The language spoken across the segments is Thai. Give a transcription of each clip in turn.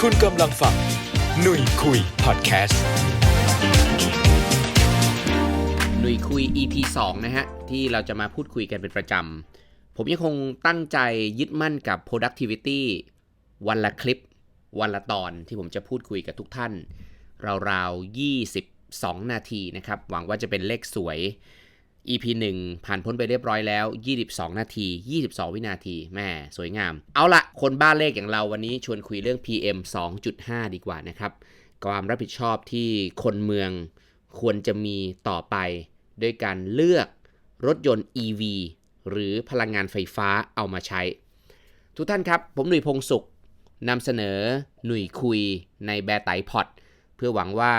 คุณกำลังฟังหนุ่ยคุยพอดแคสต์หนุยคุย EP 2 นะฮะ ที่เราจะมาพูดคุยกันเป็นประจำ ผมยังคงตั้งใจยึดมั่นกับ productivity วันละคลิป วันละตอนที่ผมจะพูดคุยกับทุกท่าน ราวๆ 22 นาทีนะครับ หวังว่าจะเป็นเลขสวย EP 1 ผ่านพ้นไปเรียบร้อยแล้ว 22 นาที 22 วินาทีแม่สวยงาม เอาละคนบ้านเลขอย่างเราวันนี้ชวนคุยเรื่อง PM 2.5 ดีกว่านะครับ ความรับผิดชอบที่คนเมืองควรจะมีต่อไปด้วยการเลือกรถยนต์ EV หรือพลังงานไฟฟ้าเอามาใช้ ทุกท่านครับ ผมหนุ่ยพงสุขนำเสนอหนุ่ยคุยในแบร์ไตพอดเพื่อหวังว่า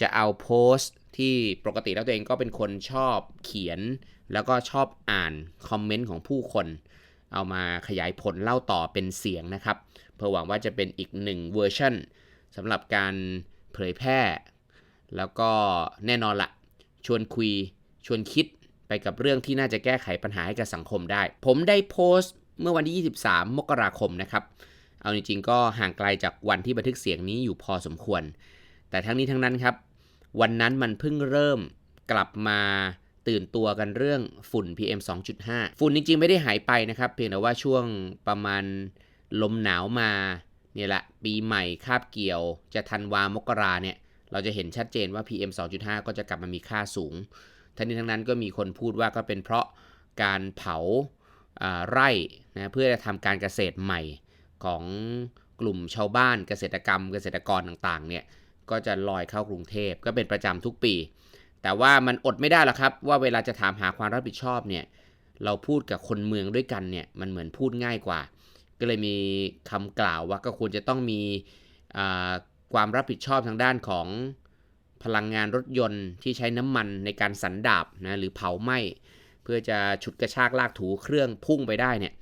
จะเอาโพสต์ ที่ปกติแล้วตัวเองก็เป็นคนชอบเขียน แล้วก็ชอบอ่านคอมเมนต์ของผู้คน เอามาขยายผลเล่าต่อเป็นเสียงนะครับ เพื่อหวังว่าจะเป็นอีกหนึ่งเวอร์ชันสำหรับการเผยแพร่ แล้วก็แน่นอนละชวนคุยชวนคิดไปกับเรื่องที่น่าจะแก้ไขปัญหาให้กับสังคมได้ ผมได้โพสต์เมื่อวันที่ 23 มกราคมนะครับ เอาจริงๆก็ห่างไกลจากวันที่บันทึกเสียงนี้อยู่พอสมควร แต่ทั้งนี้ทั้งนั้นครับ วันนั้นมันเพิ่งเริ่มกลับมาตื่นตัวกันเรื่องฝุ่น PM 2.5 ฝุ่นจริงๆ ไม่ได้หายไปนะครับ เพียงแต่ว่าช่วงประมาณลมหนาวมาเนี่ยแหละปีใหม่คาบเกี่ยว จะทันวามกราเนี่ย เราจะเห็นชัดเจนว่า PM 2.5 ก็จะกลับมามีค่าสูง ทั้งนี้ทั้งนั้นก็มีคนพูดว่าก็เป็นเพราะการเผาาไร่นะเพื่อจะทำการเกษตรใหม่ของกลุ่มชาวบ้านเกษตรกรรม เกษตรกรต่างๆเนี่ย ก็จะลอยเข้ากรุงเทพก็เป็นประจำทุกปี แต่ว่ามันอดไม่ได้หรอกครับ ว่าเวลาจะถามหาความรับผิดชอบเนี่ยเราพูดกับคนเมืองด้วยกันเนี่ยมันเหมือนพูดง่ายกว่า ก็เลยมีคำกล่าวว่าก็ควรจะต้องมีความรับผิดชอบทางด้านของพลังงานรถยนต์ที่ใช้น้ำมันในการสันดาบนะหรือเผาไหม้เพื่อจะฉุดกระชากลากถูเครื่องพุ่งไปได้เนี่ย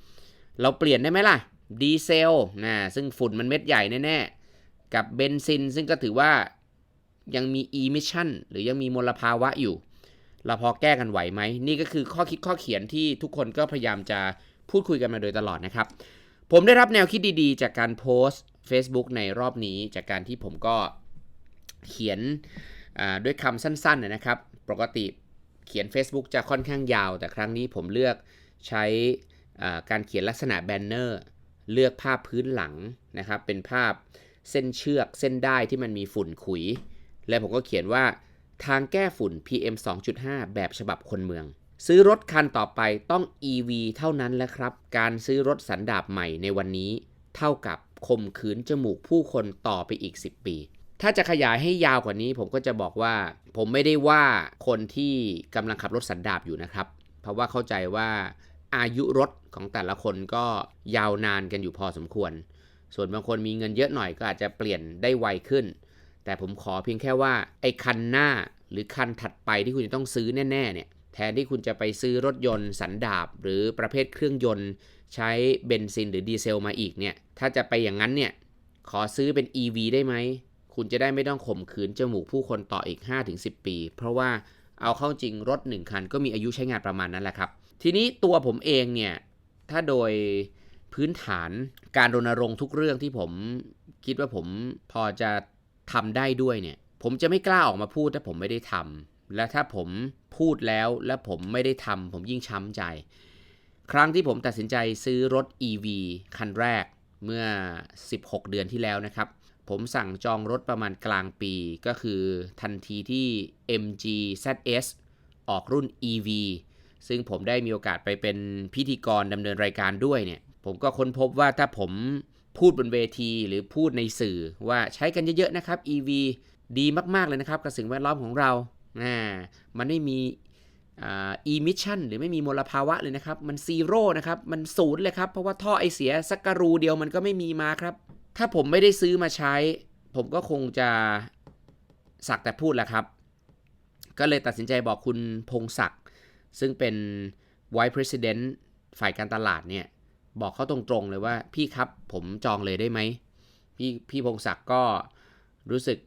เราเปลี่ยนได้ไหมล่ะ ดีเซลนะซึ่งฝุ่นมันเม็ดใหญ่แน่ๆ กับเบนซิน ซึ่งก็ถือว่ายังมี emission หรือยังมีมลภาวะอยู่ เราพอแก้กันไหวไหม นี่ก็คือข้อคิดข้อเขียนที่ทุกคนก็พยายามจะพูดคุยกันมาโดยตลอดนะครับ ผมได้รับแนวคิดดีๆ จากการโพสต์ Facebook ในรอบนี้ จากการที่ผมก็เขียนด้วยคำสั้นๆนะครับ ปกติเขียน Facebook จะค่อนข้างยาว แต่ครั้งนี้ผมเลือกใช้การเขียนลักษณะแบนเนอร์ เลือกภาพพื้นหลังนะครับ เป็นภาพ เส้นเชือกเส้นได้ที่มันมีฝุ่นขุย และผมก็เขียนว่าทางแก้ฝุ่น PM 2.5 แบบฉบับคนเมือง ซื้อรถคันต่อไปต้อง EV เท่านั้นแหละครับ การซื้อรถสันดาบใหม่ในวันนี้ เท่ากับข่มขืนจมูกผู้คนต่อไปอีก 10 ปี ถ้าจะขยายให้ยาวกว่านี้ผมก็จะบอกว่า ผมไม่ได้ว่าคนที่กำลังขับรถสันดาบอยู่นะครับ เพราะว่าเข้าใจว่าอายุรถของแต่ละคนก็ยาวนานกันอยู่พอสมควร ส่วนบางคนมีเงินเยอะหน่อยก็อาจจะเปลี่ยนได้ไวขึ้น แต่ผมขอเพียงแค่ว่าไอ้คันหน้าหรือคันถัดไปที่คุณจะต้องซื้อแน่ๆเนี่ยแทนที่คุณจะไปซื้อรถยนต์สันดาบ หรือประเภทเครื่องยนต์ ใช้เบนซินหรือดีเซลมาอีกเนี่ยถ้าจะไปอย่างนั้นเนี่ยขอซื้อเป็น EV ได้ไหม คุณจะได้ไม่ต้องข่มขืนจมูกผู้คนต่ออีก 5-10 ปี เพราะว่าเอาเข้าจริงรถ 1 คันก็มีอายุใช้งานประมาณนั้นแหละครับ ทีนี้ตัวผมเองเนี่ย ถ้าโดย พื้นฐานการรณรงค์ทุกเรื่องที่ผมคิดว่าผมพอจะทำได้ด้วยเนี่ย ผมจะไม่กล้าออกมาพูดถ้าผมไม่ได้ทำและถ้าผมพูดแล้วและผมไม่ได้ทำผมยิ่งช้ำใจ ครั้งที่ผมตัดสินใจซื้อรถ EV คันแรกเมื่อ 16 เดือนที่แล้วนะครับ ผมสั่งจองรถประมาณกลางปีก็คือทันทีที่ MG ZS ออกรุ่น EV ซึ่งผมได้มีโอกาสไปเป็นพิธีกรดำเนินรายการด้วยเนี่ย ผมก็ค้นพบว่าถ้าผมพูดบนเวทีหรือพูดในสื่อว่าใช้กันเยอะๆนะครับ EV ดีมากๆเลยนะครับกับสิ่งแวดล้อมของเราอ่มันไม่มีอ่า emission หรือไม่มีมลภาวะเลยนะครับ มันซีโร่นะครับ มันศูนย์เลยครับ เพราะว่าท่อไอเสียสักกะรูเดียวมันก็ไม่มีมาครับ ถ้าผมไม่ได้ซื้อมาใช้ ผมก็คงจะสักแต่พูดแหละครับ ก็เลยตัดสินใจบอกคุณพงศักดิ์ซึ่งเป็น Vice President ฝ่ายการตลาดเนี่ย บอกเขาตรงๆเลยว่าพี่ครับผมจองเลยได้ไหม พี่พี่พงศักดิ์ก็รู้สึก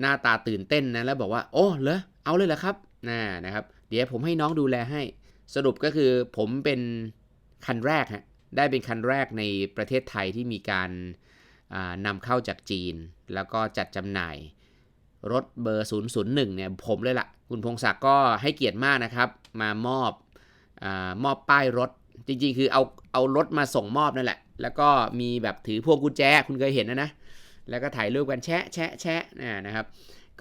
หน้าตาตื่นเต้นนะแล้วบอกว่าโอ้เหรอเอาเลยเหรอครับน่านะครับ เดี๋ยวผมให้น้องดูแลให้ สรุปก็คือผมเป็นคันแรกฮะได้เป็นคันแรกในประเทศไทยที่มีการนำเข้าจากจีน แล้วก็จัดจำหน่าย รถเบอร์ 001 เนี่ยผมเลยละ่ะ คุณพงศักดิ์ก็ให้เกียรติมากนะครับ มามอบอมอบป้ายรถ จริงๆ คือเอาเอารถมาส่งมอบนั่นแหละ แล้วก็มีแบบถือพวงกุญแจคุณเคยเห็นนะนะ แล้วก็ถ่ายรูปกันแชะแชะแชะนะครับ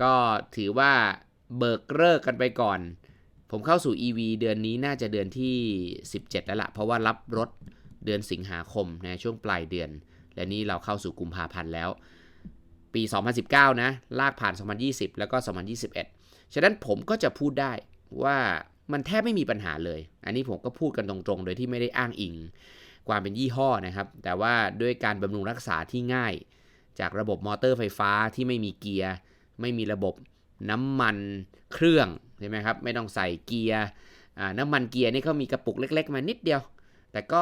ก็ถือว่าเบิกเลิกกันไปก่อน ผมเข้าสู่ EV เดือนนี้น่าจะเดือนที่ 17 แล้วละ่ะ เพราะว่ารับรถเดือนสิงหาคมนะช่วงปลายเดือน และนี่เราเข้าสู่กุมภาพันธ์แล้ว ปี 2019 นะ ลากผ่าน 2020 แล้วก็ 2021 ฉะนั้นผมก็จะพูดได้ว่า มันแทบไม่มีปัญหาเลย อันนี้ผมก็พูดกันตรงๆ โดยที่ไม่ได้อ้างอิง ความเป็นยี่ห้อนะครับ แต่ว่าด้วยการบำรุงรักษาที่ง่าย จากระบบมอเตอร์ไฟฟ้าที่ไม่มีเกียร์ ไม่มีระบบน้ำมันเครื่องใช่ไหมครับ ไม่ต้องใส่เกียร์น้ำมันเกียร์นี่เขามีกระปุกเล็ก ๆ มานิดเดียว แต่ก็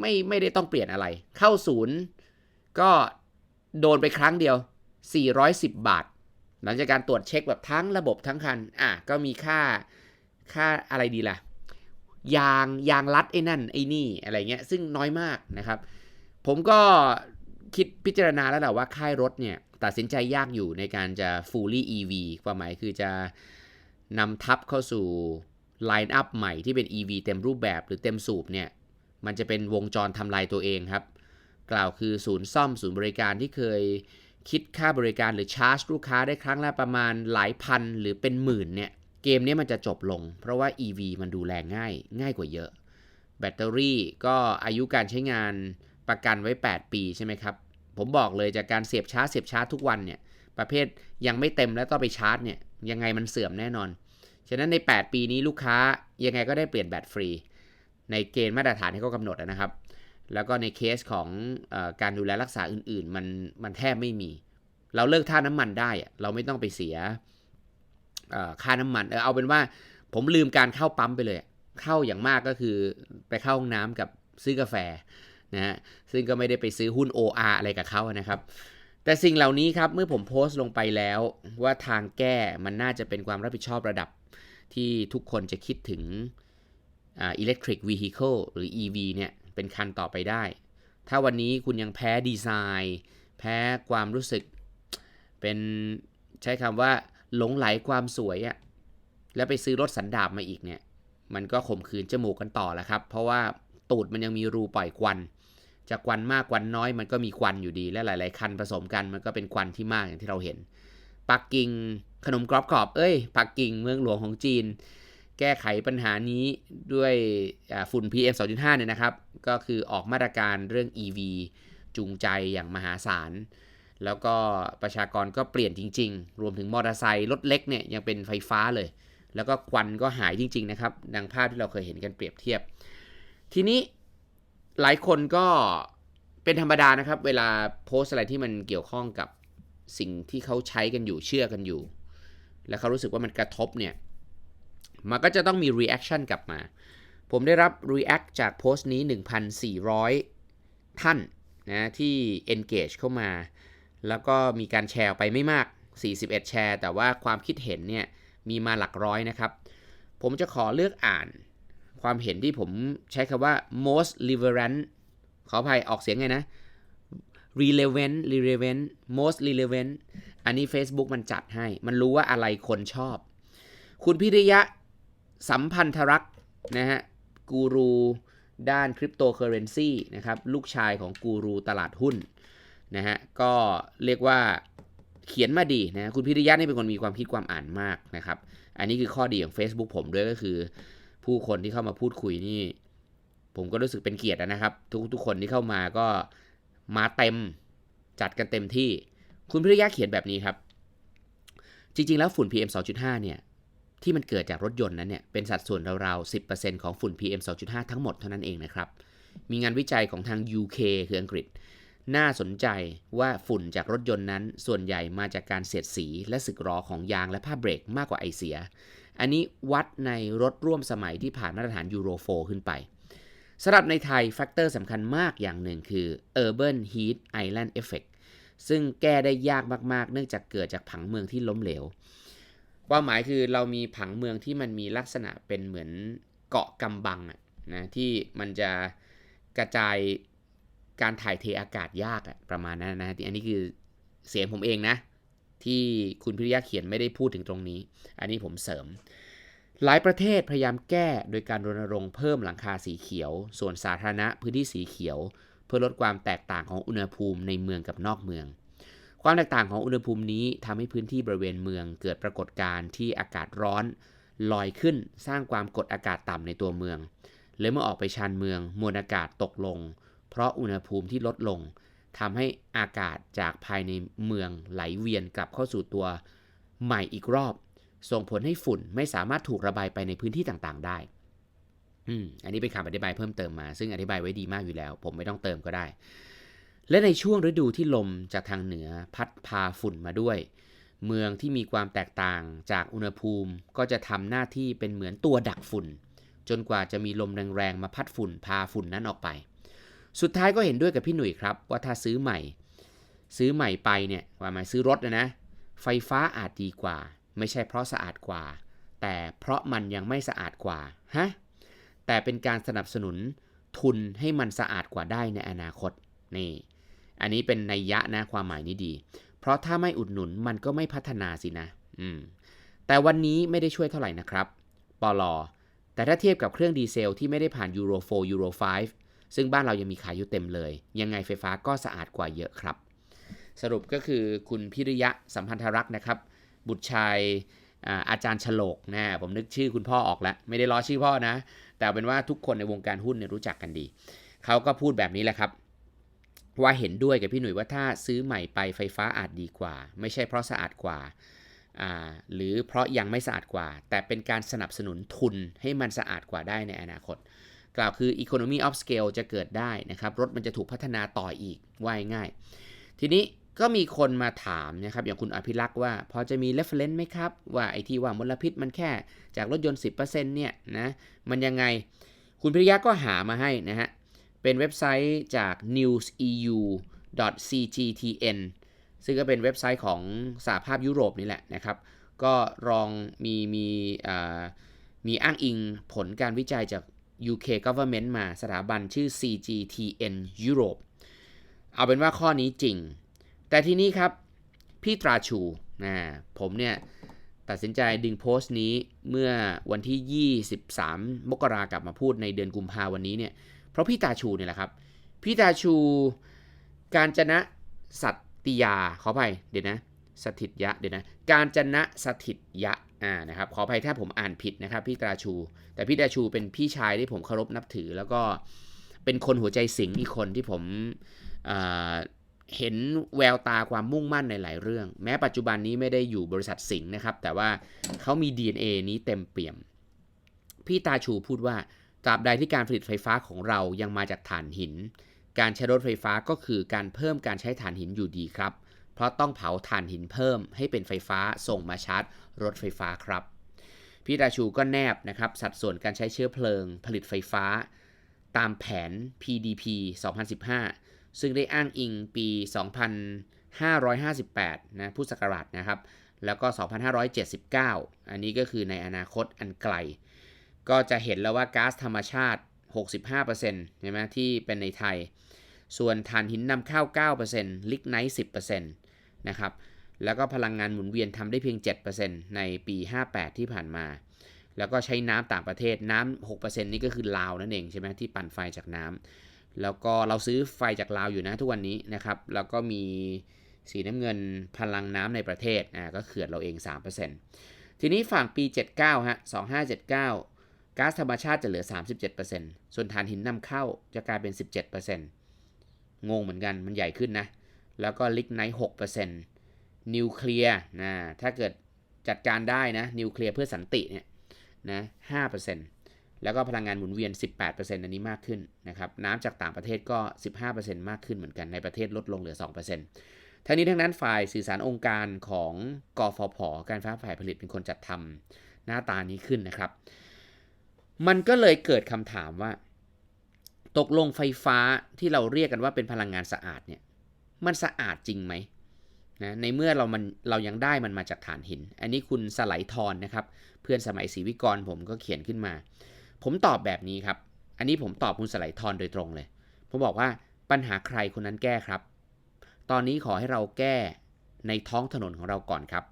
ไม่ไม่ได้ต้องเปลี่ยนอะไร เข้าศูนย์ก็โดนไปครั้งเดียว 410 บาท หลังจากการตรวจเช็คแบบทั้งระบบทั้งคัน อะก็มีค่า ค่าอะไรดีล่ะ ยางยางรัดไอ้นั่นไอ้นี่อะไรเงี้ยซึ่งน้อยมากนะครับ ผมก็คิดพิจารณาแล้วแหละว่าค่ายรถเนี่ย ตัดสินใจยากอยู่ในการจะ fully EV ความหมายคือจะนำทับเข้าสู่ line up ใหม่ที่เป็น EV เต็มรูปแบบหรือเต็มสูบเนี่ย มันจะเป็นวงจรทำลายตัวเองครับ กล่าวคือศูนย์ซ่อมศูนย์บริการที่เคยคิดค่าบริการหรือชาร์จลูกค้าได้ครั้งละประมาณหลายพันหรือเป็นหมื่นเนี่ย เกมนี้มันจะจบลง เพราะว่า EV มันดูแลง่าย ง่ายกว่าเยอะ แบตเตอรี่ก็อายุการใช้งานประกันไว้ 8 ปีใช่ไหมครับ ผมบอกเลยจากการเสียบชาร์จเสียบชาร์จทุกวันเนี่ย ประเภทยังไม่เต็มแล้วต้องไปชาร์จเนี่ยยังไงมันเสื่อมแน่นอน ฉะนั้นใน 8 ปีนี้ลูกค้ายังไงก็ได้เปลี่ยนแบตฟรี ในเกณฑ์มาตรฐานที่เขากำหนดนะครับ แล้วก็ในเคสของอการดูแลรักษาอื่นๆ มันมันแทบไม่มี เราเลิกท่าน้ำมันได้ เราไม่ต้องไปเสีย ค่าน้ำมัน เออเอาเป็นว่าผมลืมการเข้าปั๊มไปเลย เข้าอย่างมากก็คือไปเข้าห้องน้ำกับซื้อกาแฟนะฮะซึ่งก็ไม่ได้ไปซื้อหุ้น OR อะไรกับเขานะครับ แต่สิ่งเหล่านี้ครับ เมื่อผมโพสต์ลงไปแล้ว ว่าทางแก้มันน่าจะเป็นความรับผิดชอบระดับที่ทุกคนจะคิดถึง electric vehicle หรือ EV เนี่ยเป็นคันต่อไปได้ ถ้าวันนี้คุณยังแพ้ดีไซน์ แพ้ความรู้สึกเป็นใช้คำว่า หลงไหลความสวยอะแล้วไปซื้อรถสันดาบมาอีกเนี่ย มันก็ข่มขืนจมูกกันต่อแล้วครับ เพราะว่าตูดมันยังมีรูปล่อยควันจะควันมากควันน้อยมันก็มีควันอยู่ดีและหลาย ๆ คันผสมกันมันก็เป็นควันที่มากอย่างที่เราเห็น ปักกิ่งขนมกรอบขอบเอ้ย ปักกิ่งเมืองหลวงของจีน แก้ไขปัญหานี้ด้วยฝุ่น PM 2.5 เนี่ยนะครับ ก็คือออกมาตรการเรื่อง EV จูงใจอย่างมหาศาล แล้วก็ประชากรก็เปลี่ยนจริง ๆ รวมถึงมอเตอร์ไซค์รถเล็กเนี่ยยังเป็นไฟฟ้าเลย แล้วก็ควันก็หายจริง ๆ นะครับ ดังภาพที่เราเคยเห็นกันเปรียบเทียบ ทีนี้หลายคนก็เป็นธรรมดานะครับ เวลาโพสอะไรที่มันเกี่ยวข้องกับสิ่งที่เขาใช้กันอยู่เชื่อกันอยู่ แล้วเขารู้สึกว่ามันกระทบเนี่ย มันก็จะต้องมี reaction กลับมา ผมได้รับ react จากโพสต์นี้ 1,400 ท่านนะที่ engage เข้ามา แล้วก็มีการแชร์ไปไม่มาก 41 แชร์ แต่ว่าความคิดเห็นเนี่ยมีมาหลักร้อยนะครับ ผมจะขอเลือกอ่าน ความเห็นที่ผมใช้คำว่า most relevant ขออภัยออกเสียงไงนะ relevant relevant most relevant อันนี้ Facebook มันจัดให้ มันรู้ว่าอะไรคนชอบ คุณพิริยะสัมพันธรักษ์นะฮะ กูรูด้านคริปโตเคอเรนซีนะครับ ลูกชายของกูรูตลาดหุ้น นะฮะก็เรียกว่าเขียนมาดีนะคุณพิริยะนี่เป็นคนมีความคิดความอ่านมากนะครับ อันนี้คือข้อดีของ Facebook ผมด้วยก็คือ ผู้คนที่เข้ามาพูดคุยนี่ ผมก็รู้สึกเป็นเกียรตินะครับ ทุกทุกคนที่เข้ามาก็มาเต็มจัดกันเต็มที่ คุณพิริยะเขียนแบบนี้ครับ จริง ๆ แล้วฝุ่น PM 2.5 เนี่ยที่มันเกิดจากรถยนต์นั้นเนี่ยเป็นสัดส่วนราวๆ 10%ของฝุ่น PM 2.5 ทั้งหมดเท่านั้นเองนะครับ มีงานวิจัยของทาง UK คืออังกฤษ น่าสนใจว่าฝุ่นจากรถยนต์นั้น ส่วนใหญ่มาจากการเสียดสีและสึกหรอของยางและผ้าเบรกมากกว่าไอเสีย อันนี้วัดในรถร่วมสมัยที่ผ่านมาตรฐานยูโร4ขึ้นไปสำหรับในไทยแฟกเตอร์สำคัญมากอย่างหนึ่งคือ Urban Heat Island Effect ซึ่งแก้ได้ยากมาก ๆ เนื่องจากเกิดจากผังเมืองที่ล้มเหลวความหมายคือเรามีผังเมืองที่มันมีลักษณะเป็นเหมือนเกาะกำบังนะที่มันจะกระจาย การถ่ายเทอากาศยากอะประมาณนั้นนะที่อันนี้คือเสียงผมเองนะ ที่คุณพิริยะเขียนไม่ได้พูดถึงตรงนี้ อันนี้ผมเสริม หลายประเทศพยายามแก้โดยการรณรงค์เพิ่มหลังคาสีเขียว ส่วนสาธารณะพื้นที่สีเขียว เพื่อลดความแตกต่างของอุณหภูมิในเมืองกับนอกเมือง ความแตกต่างของอุณหภูมินี้ทำให้พื้นที่บริเวณเมือง เกิดปรากฏการณ์ที่อากาศร้อนลอยขึ้นสร้างความกดอากาศต่ำในตัวเมืองและเมื่อออกไปชานเมืองมวลอากาศตกลง เพราะอุณหภูมิที่ลดลงทำให้อากาศจากภายในเมืองไหลเวียนกลับเข้าสู่ตัวใหม่อีกรอบ ส่งผลให้ฝุ่นไม่สามารถถูกระบายไปในพื้นที่ต่างๆ ได้อืมอันนี้เป็นคำอธิบายเพิ่มเติมมา ซึ่งอธิบายไว้ดีมากอยู่แล้ว ผมไม่ต้องเติมก็ได้ และในช่วงฤดูที่ลมจากทางเหนือพัดพาฝุ่นมาด้วย เมืองที่มีความแตกต่างจากอุณหภูมิ ก็จะทำหน้าที่เป็นเหมือนตัวดักฝุ่น จนกว่าจะมีลมแรงๆมาพัดฝุ่นพาฝุ่นนั้นออกไป สุดท้ายก็เห็นด้วยกับพี่หนุ่ยครับ ว่าถ้าซื้อใหม่ ซื้อใหม่ไปเนี่ยว่าหมายซื้อรถนะนะ ไฟฟ้าอาจดีกว่า ไม่ใช่เพราะสะอาดกว่า แต่เพราะมันยังไม่สะอาดกว่าฮะแต่เป็นการสนับสนุนทุนให้มันสะอาดกว่าได้ในอนาคตนี่อันนี้เป็นนัยยะนะความหมายนี้ดี เพราะถ้าไม่อุดหนุนมันก็ไม่พัฒนาสินะ อืม แต่วันนี้ไม่ได้ช่วยเท่าไหร่นะครับปลอแต่ถ้าเทียบกับเครื่องดีเซลที่ไม่ได้ผ่านยูโร4ยูโร5 ซึ่งบ้านเรายังมีขายอยู่เต็มเลย ยังไงไฟฟ้าก็สะอาดกว่าเยอะครับ สรุปก็คือคุณพิริยะสัมพันธรักษ์นะครับ บุตรชายอาจารย์ฉลกนะผมนึกชื่อคุณพ่อออกแล้ว ไม่ได้ล้อชื่อพ่อนะ แต่เป็นว่าทุกคนในวงการหุ้นเนี่ยรู้จักกันดี เขาก็พูดแบบนี้แหละครับ ว่าเห็นด้วยกับพี่หนุ่ยว่าถ้าซื้อใหม่ไปไฟฟ้าอาจดีกว่า ไม่ใช่เพราะสะอาดกว่าหรือเพราะยังไม่สะอาดกว่า แต่เป็นการสนับสนุนทุนให้มันสะอาดกว่าได้ในอนาคต กล่าวคือ economy of scale จะเกิดได้นะครับ รถมันจะถูกพัฒนาต่ออีกว่ายง่าย ทีนี้ก็มีคนมาถามนะครับ อย่างคุณอภิรักษ์ว่า พอจะมี reference ไหมครับ ว่าไอ้ที่ว่ามลพิษมันแค่จากรถยนต์ 10%เนี่ยนะมันยังไง คุณพิริยะก็หามาให้นะฮะ เป็นเว็บไซต์จาก newseu.cgtn ซึ่งก็เป็นเว็บไซต์ของสหภาพยุโรปนี่แหละนะครับ ก็ลองมีมีมีอ้างอิงผลการวิจัยจาก UK government มาสถาบันชื่อ CGTN Europe เอาเป็นว่าข้อนี้จริง แต่ทีนี้ครับ พี่ตราชูนะผมเนี่ย ตัดสินใจดึงโพสต์นี้เมื่อวันที่ 23 มกรากลับมาพูดในเดือนกุมภาวันนี้เนี่ย เพราะพี่ตาชูเนี่ยแหละครับ พี่ตาชูการจนะสัตติยาขออภัยเดี๋ยวนะ สถิตยะเดี๋ยวนะการจนะสถิตยะอ่านะครับขออภัยถ้าผมอ่านผิดนะครับพี่ตาชู แต่พี่ตาชูเป็นพี่ชายที่ผมเคารพนับถือ แล้วก็เป็นคนหัวใจสิงอีกคนที่ผมเห็นแววตาความมุ่งมั่นในหลายเรื่อง แม้ปัจจุบันนี้ไม่ได้อยู่บริษัทสิงห์นะครับ แต่ว่าเขามี DNA นี้เต็มเปี่ยม พี่ตาชูพูดว่าตราบใดที่การผลิตไฟฟ้าของเรายังมาจากถ่านหิน การใช้รถไฟฟ้าก็คือการเพิ่มการใช้ถ่านหินอยู่ดีครับ เพราะต้องเผาถ่านหินเพิ่มให้เป็นไฟฟ้าส่งมาชาร์จรถไฟฟ้าครับ พี่ตาชูก็แนบนะครับสัดส่วนการใช้เชื้อเพลิง ผลิตไฟฟ้า ตามแผน PDP 2015 ซึ่งได้อ้างอิงปี 2558 นะพุทธศักราชนะครับ แล้วก็ 2579 อันนี้ก็คือในอนาคตอันไกล ก็จะเห็นแล้วว่าก๊าซธรรมชาติ 65%ใช่ไหมที่เป็นในไทยส่วนถ่านหินนำเข้า 9%ลิกไนท์10% นะครับ แล้วก็พลังงานหมุนเวียนทำได้เพียง 7%ในปี 58 ที่ผ่านมา แล้วก็ใช้น้ำต่างประเทศน้ำ6%นี่ก็คือลาวนั่นเองใช่ไหมที่ปั่นไฟจากน้ำแล้วก็เราซื้อไฟจากลาวอยู่นะทุกวันนี้นะครับ แล้วก็มีสีน้ำเงินพลังน้ำในประเทศอ่าก็เขื่อนเราเอง 3%ทีนี้ฝั่งปี 79ฮะ2579ก๊าซธรรมชาติจะเหลือ 37%ส่วนถ่านหินนำเข้าจะกลายเป็น 17%งงเหมือนกัน มันใหญ่ขึ้นนะ แล้วก็ลิกไนท์6%นิวเคลียร์นะถ้าเกิดจัดการได้นะนิวเคลียร์เพื่อสันติเนี่ยนะ5%แล้วก็พลังงานหมุนเวียน 18%อันนี้มากขึ้นนะครับน้ำจากต่างประเทศก็ 15%มากขึ้นเหมือนกันในประเทศลดลงเหลือ 2%ทั้งนี้ทั้งนั้นฝ่ายสื่อสารองค์การของกฟผ การฟ้าฝ่ายผลิตเป็นคนจัดทำหน้าตานี้ขึ้นนะครับ มันก็เลยเกิดคำถามว่า ตกลงไฟฟ้าที่เราเรียกกันว่าเป็นพลังงานสะอาดเนี่ย มันสะอาดจริงไหมนะในเมื่อเรามันเรายังได้มันมาจากถ่านหิน อันนี้คุณสไลทรนนะครับ เพื่อนสมัยศรีวิกรผมก็เขียนขึ้นมา ผมตอบแบบนี้ครับ อันนี้ผมตอบคุณสไลทอนโดยตรงเลย ผมบอกว่าปัญหาใครคนนั้นแก้ครับ ตอนนี้ขอให้เราแก้ในท้องถนนของเราก่อนครับ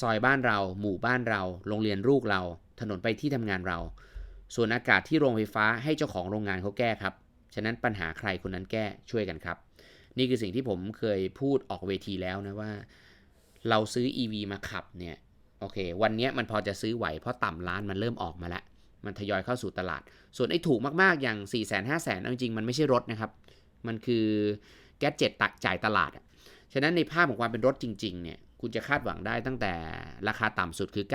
ซอยบ้านเรา หมู่บ้านเรา โรงเรียนลูกเรา ถนนไปที่ทำงานเรา ส่วนอากาศที่โรงไฟฟ้าให้เจ้าของโรงงานเขาแก้ครับ ฉะนั้นปัญหาใครคนนั้นแก้ช่วยกันครับ นี่คือสิ่งที่ผมเคยพูดออกเวทีแล้วนะว่า เราซื้อ EV มาขับเนี่ยโอเค วันนี้มันพอจะซื้อไหวเพราะต่ำล้านมันเริ่มออกมาแล้วมันทยอยเข้าสู่ตลาด ส่วนไอ้ถูกมากๆอย่าง 4 0 0 0 0 0 5 0 0 0 0จริงๆมันไม่ใช่รถนะครับ มันคือแก๊สเจ็ตตักจ่ายตลาดฉะนั้นในภาพของความเป็นรถจริงๆเนี่ยคุณจะคาดหวังได้ตั้งแต่ราคาต่ำสุดคือ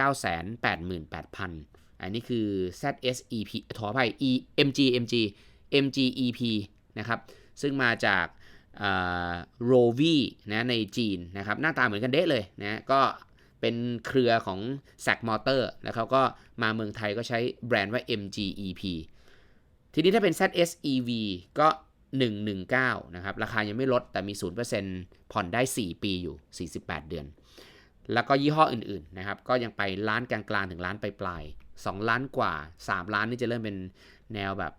988,000 อันนี้คือ ZSEP ขออภัย E MG MG MGEP นะครับ ซึ่งมาจาก โรวีนะในจีนนะครับหน้าตาเหมือนกันเด้เลยนะก็เป็นเครือของ s a c Motor แล้วเขาก็มาเมืองไทยก็ใช้แบรนด์ว่า MGEP ทีนี้ถ้าเป็น ZSEV ก็ 119 นะครับ ราคายังไม่ลดแต่มี 0%ผ่อนได้ 4 ปีอยู่ 48 เดือน แล้วก็ยี่ห้ออื่นๆนะครับ ก็ยังไปล้านกลางๆ ถึงล้านปลายๆ2ล้านกว่า 3 ล้านนี่จะเริ่มเป็นแนวแบบ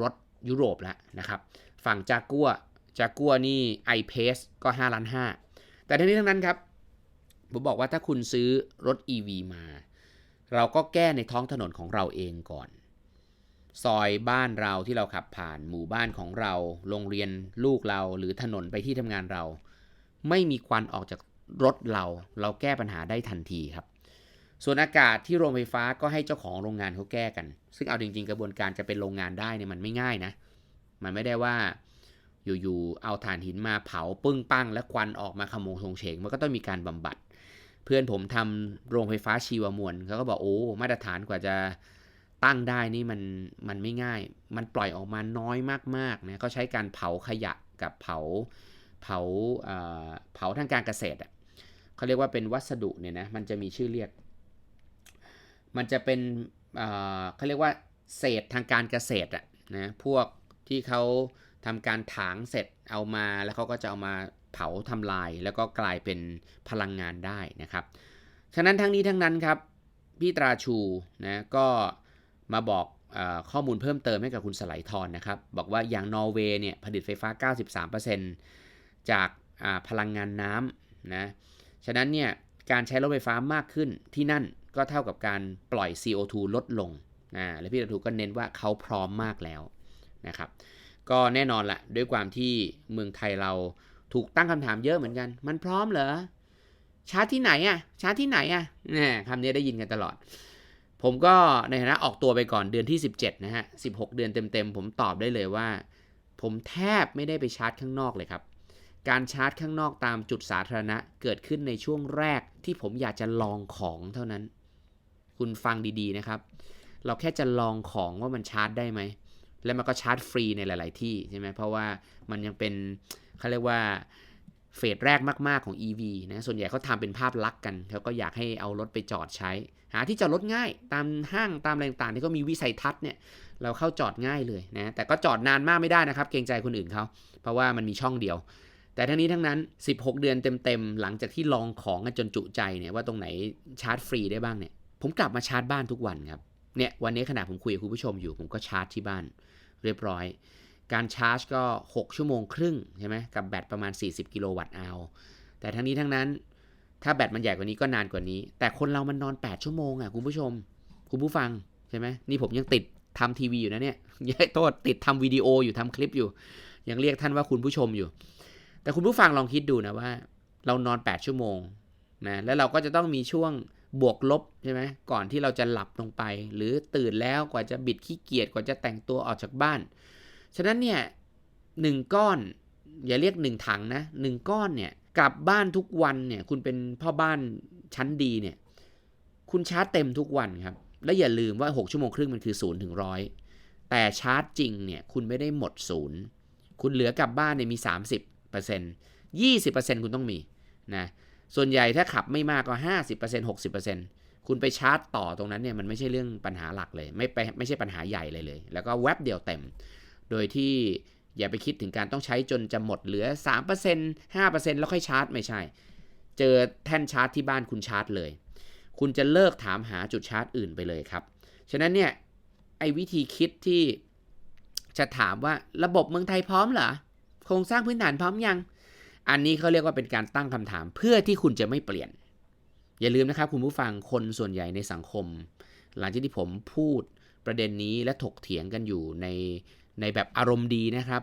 รถยุโรปแล้วนะครับ ฝั่งจากัว จากัวนี่ i-Pace ก็5ล้าน5แต่ทั้งนี้ทั้งนั้นครับ ผมบอกว่าถ้าคุณซื้อรถ EV มา เราก็แก้ในท้องถนนของเราเองก่อน ซอยบ้านเราที่เราขับผ่านหมู่บ้านของเรา โรงเรียนลูกเราหรือถนนไปที่ทำงานเรา ไม่มีควันออกจากรถเรา เราแก้ปัญหาได้ทันทีครับส่วนอากาศที่โรงไฟฟ้าก็ให้เจ้าของโรงงานเขาแก้กัน ซึ่งเอาจริง ๆ กระบวนการจะเป็นโรงงานได้เนี่ยมันไม่ง่ายนะ มันไม่ได้ว่า อยู่ๆเอาถ่านหินมาเผาปึ้งปั้งและควันออกมาขโมงชงเฉงมันก็ต้องมีการบำบัด เพื่อนผมทำโรงไฟฟ้าชีวมวลเขาก็บอกโอ้มาตรฐานกว่าจะตั้งได้นี่มันมันไม่ง่าย มันปล่อยออกมาน้อยมากๆนะก็ใช้การเผาขยะกับเผาเผาเผาทางการเกษตรเขาเรียกว่าเป็นวัสดุเนี่ยนะมันจะมีชื่อเรียก มันจะเป็นเขาเรียกว่าเศษทางการเกษตรอะนะพวกที่เขา ทำการถางเสร็จเอามาแล้วเขาก็จะเอามาเผาทำลาย แล้วก็กลายเป็นพลังงานได้นะครับ ฉะนั้นทั้งนี้ทั้งนั้นครับพี่ตราชูนะก็มาบอกอข้อมูลเพิ่มเติมให้กับคุณสไลทอนนะครับ บอกว่าอย่างนอร์เวย์เนี่ยผลิตไฟฟ้า 93%จากพลังงานน้ำนะฉะนั้นเนี่ยการใช้รถไฟฟ้ามากขึ้นที่นั่นก็เท่ากับการปล่อย CO2 ลดลงนะและพี่ตราชูก็เน้นว่าเขาพร้อมมากแล้วนะครับ ก็แน่นอนละด้วยความที่เมืองไทยเราถูกตั้งคำถามเยอะเหมือนกัน มันพร้อมเหรอชาร์จที่ไหนอะ่ะชาร์จที่ไหนอะ่ะนี่ยคำนี้ได้ยินกันตลอด ผมก็ในฐานะออกตัวไปก่อนเดือนที่ 17 นะฮะ 16 เดือนเต็มๆ ผมตอบได้เลยว่า ผมแทบไม่ได้ไปชาร์จข้างนอกเลยครับ การชาร์จข้างนอกตามจุดสาธารณะเกิดขึ้นในช่วงแรกที่ผมอยากจะลองของเท่านั้น คุณฟังดีๆนะครับ เราแค่จะลองของว่ามันชาร์จได้ไหม แล้วมันก็ชาร์จฟรีในหลาย ๆ ที่ใช่ไหมเพราะว่ามันยังเป็นเขาเรียกว่าเฟสแรกมาก ๆ ของ EV นะส่วนใหญ่เขาทำเป็นภาพลักษณ์กันเขาก็อยากให้เอารถไปจอดใช้ หาที่จอดรถง่าย ตามห้างตามอะไรต่าง ๆ ที่เขามีวิสัยทัศน์เนี่ยเราเข้าจอดง่ายเลยนะแต่ก็จอดนานมากไม่ได้นะครับ เกรงใจคนอื่นเขาเพราะว่ามันมีช่องเดียว แต่ทั้งนี้ทั้งนั้น 16 เดือนเต็ม ๆ หลังจากที่ลองของกันจนจุใจเนี่ยว่าตรงไหนชาร์จฟรีได้บ้างเนี่ยผมกลับมาชาร์จบ้านทุกวันครับเนี่ยวันนี้ขณะผมคุยกับคุณผู้ชมอยู่ ผมก็ชาร์จที่บ้าน เรียบร้อย การชาร์จก็ 6 ชั่วโมงครึ่งใช่ไหมกับแบตประมาณ 40 กิโลวัตต์เอาแต่ทั้งนี้ทั้งนั้นถ้าแบตมันใหญ่กว่านี้ก็นานกว่านี้ แต่คนเรามันนอน 8 ชั่วโมงอะคุณผู้ชม คุณผู้ฟังใช่ไหมนี่ผมยังติดทำทีวีอยู่นะเนี่ยยัยโทษติดทำวิดีโออยู่ทำคลิปอยู่ ยังเรียกท่านว่าคุณผู้ชมอยู่ แต่คุณผู้ฟังลองคิดดูนะว่า เรานอน 8 ชั่วโมงนะแล้วเราก็จะต้องมีช่วง บวกลบใช่ไหมก่อนที่เราจะหลับลงไป หรือตื่นแล้วกว่าจะบิดขี้เกียจกว่าจะแต่งตัวออกจากบ้าน ฉะนั้นเนี่ยหนึ่งก้อน อย่าเรียกหนึ่งถังนะหนึ่งก้อนเนี่ยกลับบ้านทุกวันเนี่ย คุณเป็นพ่อบ้านชั้นดีเนี่ย คุณชาร์จเต็มทุกวันครับ และอย่าลืมว่า 6 ชั่วโมงครึ่งมันคือ0ูนย์ถึงร้อยแต่ชาร์จจริงเนี่ย คุณไม่ได้หมดศูนย์คุณเหลือกลับบ้านเนี่ยมี 30% 20%คุณต้องมีนะ ส่วนใหญ่ถ้าขับไม่มากก็ 50% 60%คุณไปชาร์จต่อตรงนั้นเนี่ยมันไม่ใช่เรื่องปัญหาหลักเลย ไม่ไปไม่ใช่ปัญหาใหญ่เลยเลย แล้วก็แวบเดียวเต็ม โดยที่อย่าไปคิดถึงการต้องใช้จนจะหมดเหลือ 3% 5%แล้วค่อยชาร์จไม่ใช่ เจอแท่นชาร์จที่บ้านคุณชาร์จเลย คุณจะเลิกถามหาจุดชาร์จอื่นไปเลยครับ ฉะนั้นเนี่ยไอ้วิธีคิดที่จะถามว่าระบบเมืองไทยพร้อมเหรอโครงสร้างพื้นฐานพร้อมยัง อันนี้เขาเรียกว่าเป็นการตั้งคำถามเพื่อที่คุณจะไม่เปลี่ยน อย่าลืมนะครับคุณผู้ฟังคนส่วนใหญ่ในสังคม หลังจากที่ผมพูดประเด็นนี้และถกเถียงกันอยู่ในในแบบอารมณ์ดีนะครับ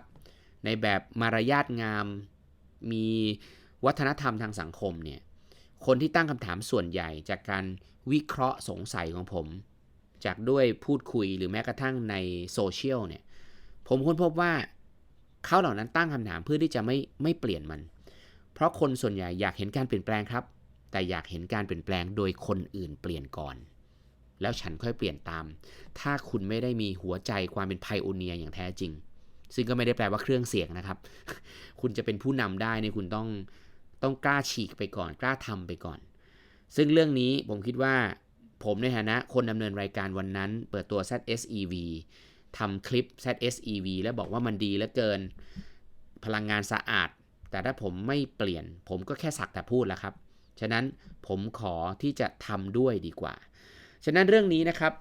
ในแบบมารยาทงาม มีวัฒนธรรมทางสังคมเนี่ยคนที่ตั้งคำถามส่วนใหญ่จากการวิเคราะห์สงสัยของผม จากด้วยพูดคุยหรือแม้กระทั่งในโซเชียลเนี่ยผมค้นพบว่าเขาเหล่านั้นตั้งคำถามเพื่อที่จะไม่ไม่เปลี่ยนมัน เพราะคนส่วนใหญ่อยากเห็นการเปลี่ยนแปลงครับ แต่อยากเห็นการเปลี่ยนแปลงโดยคนอื่นเปลี่ยนก่อน แล้วฉันค่อยเปลี่ยนตาม ถ้าคุณไม่ได้มีหัวใจความเป็นไพโอเนียอย่างแท้จริง ซึ่งก็ไม่ได้แปลว่าเครื่องเสียงนะครับ คุณจะเป็นผู้นำได้เนี่ยคุณต้องต้องกล้าฉีกไปก่อน กล้าทำไปก่อน ซึ่งเรื่องนี้ผมคิดว่าผมในฐานะคนดำเนินรายการวันนั้น เปิดตัว ZSEV ทำคลิป ZSEV แล้วบอกว่ามันดีเหลือเกิน พลังงานสะอาด แต่ถ้าผมไม่เปลี่ยน ผมก็แค่สักแต่พูดแล้วครับ ฉะนั้นผมขอที่จะทำด้วยดีกว่า ฉะนั้นเรื่องนี้นะครับ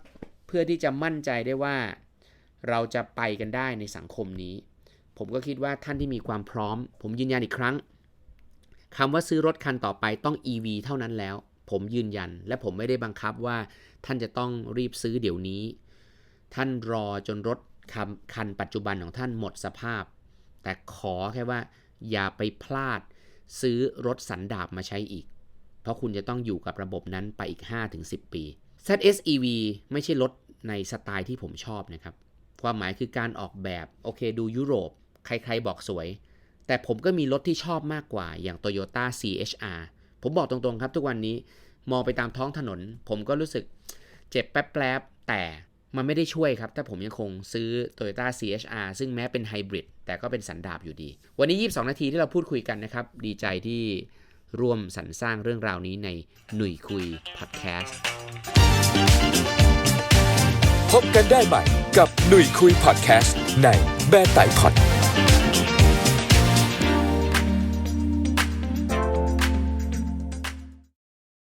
เพื่อที่จะมั่นใจได้ว่า เราจะไปกันได้ในสังคมนี้ ผมก็คิดว่าท่านที่มีความพร้อม ผมยืนยันอีกครั้งคำว่าซื้อรถคันต่อไปต้อง EV เท่านั้นแล้ว ผมยืนยัน และผมไม่ได้บังคับว่า ท่านจะต้องรีบซื้อเดี๋ยวนี้ ท่านรอจนรถคคันปัจจุบันของท่านหมดสภาพ แต่ขอแค่ว่า อย่าไปพลาดซื้อรถสันดาบมาใช้อีก เพราะคุณจะต้องอยู่กับระบบนั้นไปอีก 5-10 ปี ZSEV ไม่ใช่รถในสไตล์ที่ผมชอบนะครับ ความหมายคือการออกแบบโอเคดูยุโรป ใครๆบอกสวย แต่ผมก็มีรถที่ชอบมากกว่าอย่าง Toyota CHR ผมบอกตรงๆครับทุกวันนี้มองไปตามท้องถนน ผมก็รู้สึกเจ็บแป๊บๆแต่ มันไม่ได้ช่วยครับ ถ้าผมยังคงซื้อ Toyota CHR ซึ่งแม้เป็นไฮบริดแต่ก็เป็นสันดาบอยู่ดี วันนี้ 22 นาทีที่เราพูดคุยกันนะครับ ดีใจที่ร่วมสรรสร้างเรื่องราวนี้ในหนุ่ยคุยพอดแคสต์พบกันได้ใหม่กับหนุ่ยคุยพอดแคสต์ในแบร์ไตพอด